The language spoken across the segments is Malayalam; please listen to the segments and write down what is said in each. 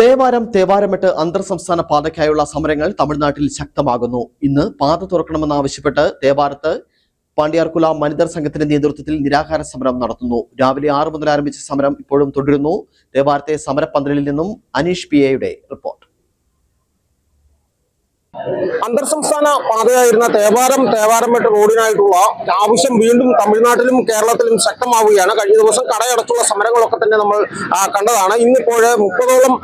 തേവാരം തേവാരമെട്ട് അന്തർ സംസ്ഥാന പാതയ്ക്കായുള്ള സമരങ്ങൾ തമിഴ്നാട്ടിൽ ശക്തമാകുന്നു. ഇന്ന് പാത തുറക്കണമെന്നാവശ്യപ്പെട്ട് തേവാരത്ത് പാണ്ഡ്യാർകുല മനിതർ സംഘത്തിന്റെ നേതൃത്വത്തിൽ നിരാഹാര സമരം നടത്തുന്നു. രാവിലെ ആറ് മുതൽ ആരംഭിച്ച സമരം ഇപ്പോഴും തുടരുന്നു. തേവാരത്തെ സമരപ്പന്തലിൽ നിന്നും അനീഷ് പി റിപ്പോർട്ട്. അന്തർ സംസ്ഥാന പാതയായിരുന്ന തേവാരം തേവാരംപേട്ട് റോഡിനായിട്ടുള്ള ആവശ്യം വീണ്ടും തമിഴ്നാട്ടിലും കേരളത്തിലും ശക്തമാവുകയാണ്. കഴിഞ്ഞ ദിവസം കടയടച്ചുള്ള സമരങ്ങളൊക്കെ തന്നെ നമ്മൾ കണ്ടതാണ്. ഇന്നിപ്പോൾ മുപ്പതോളം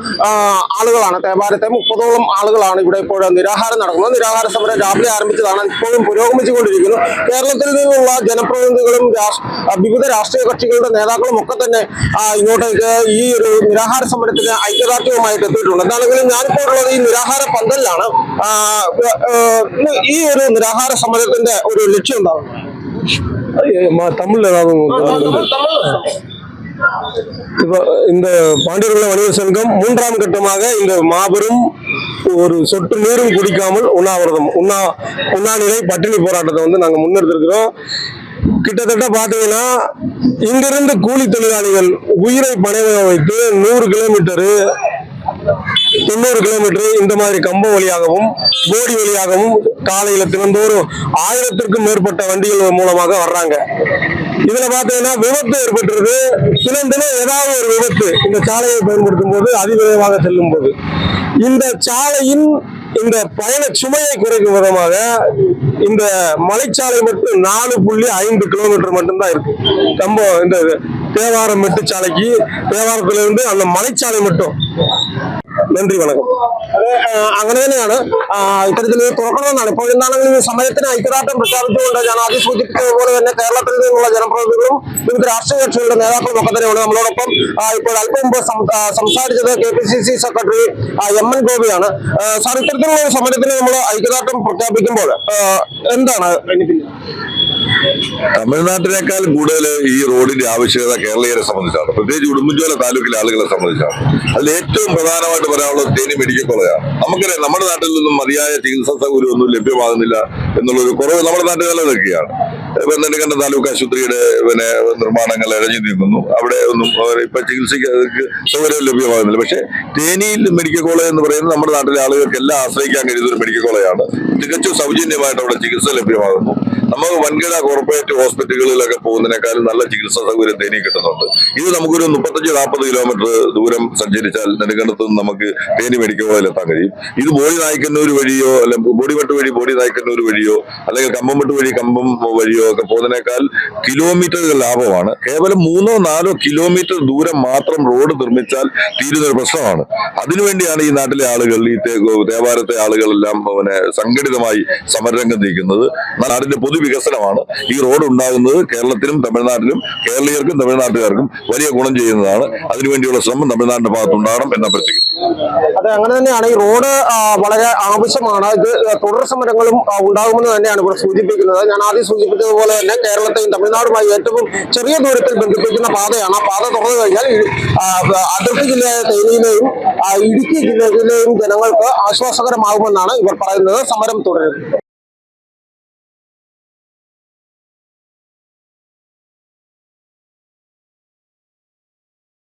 ആളുകളാണ് തേവാരത്തെ മുപ്പതോളം ആളുകളാണ് ഇവിടെ ഇപ്പോൾ നിരാഹാരം നടക്കുന്നത്. നിരാഹാര സമരം രാവിലെ ആരംഭിച്ചതാണ്. ഇപ്പോഴും പുരോഗമിച്ചുകൊണ്ടിരിക്കുന്നു. കേരളത്തിൽ നിന്നുള്ള ജനപ്രതിനിധികളും വിവിധ രാഷ്ട്രീയ കക്ഷികളുടെ നേതാക്കളും ഒക്കെ തന്നെ ഇങ്ങോട്ടേക്ക് ഈ ഒരു നിരാഹാര സമരത്തിന് ഐക്യദാർഢ്യവുമായിട്ട് എത്തിയിട്ടുണ്ട്. എന്താണെങ്കിലും ഞാനിപ്പോൾ ഉള്ളത് ഈ നിരാഹാര പന്തലിലാണ്. ആ, ഈ ஒரு നിരാഹാര സമരത്തിന്റെ ഒരു ലക്ഷ്യം ഉണ്ടാവും ம- தமிழ்ல ஏதாவது உங்களுக்கு இப்ப இந்த பாண்டியர்குல வணிகர் சங்கம் மூன்றாம் கட்டமாக இந்த மாபெரும் ஒரு சொட்டு நீரும் குடிக்காமல் உண்ணாவிரதம் உண்ணா உண்ணாநிலை பட்டினி போராட்டத்தை வந்து நாங்க முன்னெடுத்திருக்கிறோம் கிட்டத்தட்ட பாத்தீங்கன்னா இங்கிருந்து கூலி தொழிலாளிகள் உயிரை பணைய வைத்து நூறு கிலோமீட்டரு தொண்ணூறு கிலோமீட்டர் இந்த மாதிரி கம்பம் வழியாகவும் போடி வழியாகவும் காலையில தினந்தோறும் ஆயிரத்திற்கும் மேற்பட்ட வண்டிகள் மூலமாக வர்றாங்க. இதுல பாத்தீங்கன்னா விபத்து ஏற்பட்டுருது. தினம் ஏதாவது ஒரு விபத்து இந்த சாலையை பயன்படுத்தும் போது அதிவிரைவாக செல்லும் போது. இந்த சாலையின் இந்த பயண சுமையை குறைக்கும் விதமாக இந்த மலைச்சாலை மட்டும் நாலு புள்ளி ஐந்து கிலோமீட்டர் மட்டும்தான் இருக்கு. நம்ம இந்த தேவாரம் மெட்டுச்சாலைக்கு தேவாரத்துல இருந்து அந்த மலைச்சாலை மட்டும். നന്ദി വണക്കം. അത് അങ്ങനെ തന്നെയാണ്. ഇത്തരത്തിൽ ഇത് തുറക്കണമെന്നാണ് ഇപ്പോൾ എന്താണെങ്കിലും ഈ സമയത്തിന് ഐക്യദാർഢ്യം പ്രഖ്യാപിച്ചുകൊണ്ട് ഞാൻ ആദ്യം സൂചിപ്പിച്ചതുപോലെ തന്നെ കേരളത്തിൽ നിന്നുള്ള ജനപ്രതിനിധികളും വിവിധ രാഷ്ട്രീയ കക്ഷികളുടെ നേതാക്കളും ഒക്കെ തന്നെയാണ്. നമ്മളോടൊപ്പം ഇപ്പോൾ അല്പം മുമ്പ് സംസാരിച്ചത് K P C C secretary M N ഗോപിയാണ്. Sir ഇത്തരത്തിലുള്ള സമരത്തിന് നമ്മൾ ഐക്യദാർഢ്യം പ്രഖ്യാപിക്കുമ്പോൾ എന്താണ്? തമിഴ്നാട്ടിനേക്കാൾ കൂടുതൽ ഈ റോഡിന്റെ ആവശ്യകത കേരളീയരെ സംബന്ധിച്ചാണ്. പ്രത്യേകിച്ച് ഉടുമ്പൻചോല താലൂക്കിലെ ആളുകളെ സംബന്ധിച്ചാണ്. അതിൽ ഏറ്റവും പ്രധാനമായിട്ട് പറയാനുള്ളത് തേനി മെഡിക്കൽ കോളേജാണ്. നമുക്കറിയാം നമ്മുടെ നാട്ടിൽ നിന്നും മതിയായ ചികിത്സാ സൗകര്യം ഒന്നും ലഭ്യമാകുന്നില്ല എന്നുള്ളൊരു കുറവ് നമ്മുടെ നാട്ടിൽ നിലനിൽക്കുകയാണ്. ഇപ്പൊ നെടുങ്കണ്ടം താലൂക്ക് ആശുപത്രിയുടെ പിന്നെ നിർമ്മാണങ്ങൾ ഇഴഞ്ഞു നീങ്ങുന്നു. അവിടെ ഒന്നും ഇപ്പൊ ചികിത്സയ്ക്ക് സൗകര്യം ലഭ്യമാകുന്നില്ല. പക്ഷേ തേനിയിൽ മെഡിക്കൽ കോളേജ് എന്ന് പറയുന്നത് നമ്മുടെ നാട്ടിലെ ആളുകൾക്ക് എല്ലാം ആശ്രയിക്കാൻ കഴിയുന്ന ഒരു മെഡിക്കൽ കോളേജാണ്. തികച്ചും സൗജന്യമായിട്ട് അവിടെ ചികിത്സ ലഭ്യമാകുന്നു. നമുക്ക് വൻകിട കോർപ്പറേറ്റ് ഹോസ്പിറ്റലുകളിലൊക്കെ പോകുന്നതിനേക്കാളും നല്ല ചികിത്സാ സൗകര്യം തേനി കിട്ടുന്നുണ്ട്. ഇത് നമുക്കൊരു മുപ്പത്തഞ്ച് നാൽപ്പത് കിലോമീറ്റർ ദൂരം സഞ്ചരിച്ചാൽ നെടുങ്കണ്ടത്ത് നിന്ന് നമുക്ക് തേനി മെഡിക്കൽ കോളേജിൽ എത്താൻ കഴിയും. ഇത് ബോഡി നായ്ക്കന്നൂർ വഴിയോ അല്ലെങ്കിൽ ബോഡിമെട്ട് വഴി ബോഡി നായ്ക്കന്നൂർ വഴിയോ അല്ലെങ്കിൽ കമ്പംമെട്ട് വഴി കമ്പം വഴിയോ ഒക്കെ പോകുന്നതിനേക്കാൾ കിലോമീറ്ററുകൾ ലാഭമാണ്. കേവലം മൂന്നോ നാലോ കിലോമീറ്റർ ദൂരം മാത്രം റോഡ് നിർമ്മിച്ചാൽ തീരുന്ന ഒരു പ്രശ്നമാണ്. അതിനുവേണ്ടിയാണ് ഈ നാട്ടിലെ ആളുകൾ ഈ ദേവാലയത്തെ ആളുകളെല്ലാം പിന്നെ സംഘടിതമായി സമരരംഗം നീക്കുന്നത് നാടിന്റെ പൊതുവികസനമാണ്. ഈ റോഡ് ഉണ്ടാകുന്നത് കേരളത്തിലും തമിഴ്നാട്ടിലും കേരളീയർക്കും തമിഴ്നാട്ടുകാർക്കും വലിയ ഗുണം ചെയ്യുന്നതാണ്. അതിനുവേണ്ടിയുള്ള ശ്രമം തമിഴ്നാടിന്റെ ഭാഗത്തുണ്ടാകണം എന്ന് അഭ്യർത്ഥിക്കുന്നു. അതെ അങ്ങനെ തന്നെയാണ്. ഈ റോഡ് വളരെ ആവശ്യമാണ്. ഇത് തുടർ സമരങ്ങളും ഉണ്ടാകുമെന്ന് തന്നെയാണ് ഇവിടെ സൂചിപ്പിക്കുന്നത്. ഞാൻ ആദ്യം സൂചിപ്പിച്ചതുപോലെ തന്നെ കേരളത്തെയും തമിഴ്നാടുമായി ഏറ്റവും ചെറിയ ദൂരത്തിൽ ബന്ധിപ്പിക്കുന്ന പാതയാണ്. ആ പാത തുറന്നു കഴിഞ്ഞാൽ അതിർത്തി ജില്ലയായ തേനിയിലെയും ഇടുക്കി ജില്ലയിലെയും ജനങ്ങൾക്ക് ആശ്വാസകരമാകുമെന്നാണ് ഇവർ പറയുന്നത്. സമരം തുടരുന്നത്